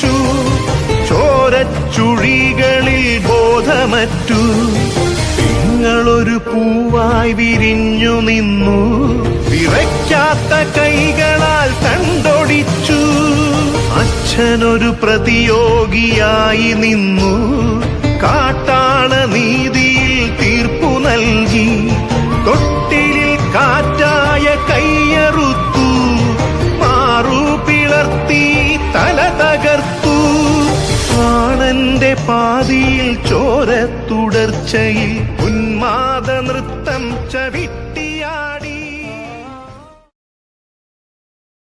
സിരതിളച്ചു ചോരച്ചുഴികളിൽ ബോധമറ്റു. നിങ്ങളൊരു പൂവായി വിരിഞ്ഞു നിന്നു. വിറയ്ക്കാത്ത കൈകളാൽ കണ്ടൊടിച്ചു. അച്ഛനൊരു പ്രതിയോഗിയായി നിന്നു. കാട്ടാള നീതിയിൽ പാതിയിൽ ചോര തുടർച്ചയിൽ ഉന്മാദ നൃത്തം ചവിട്ടിയാടി.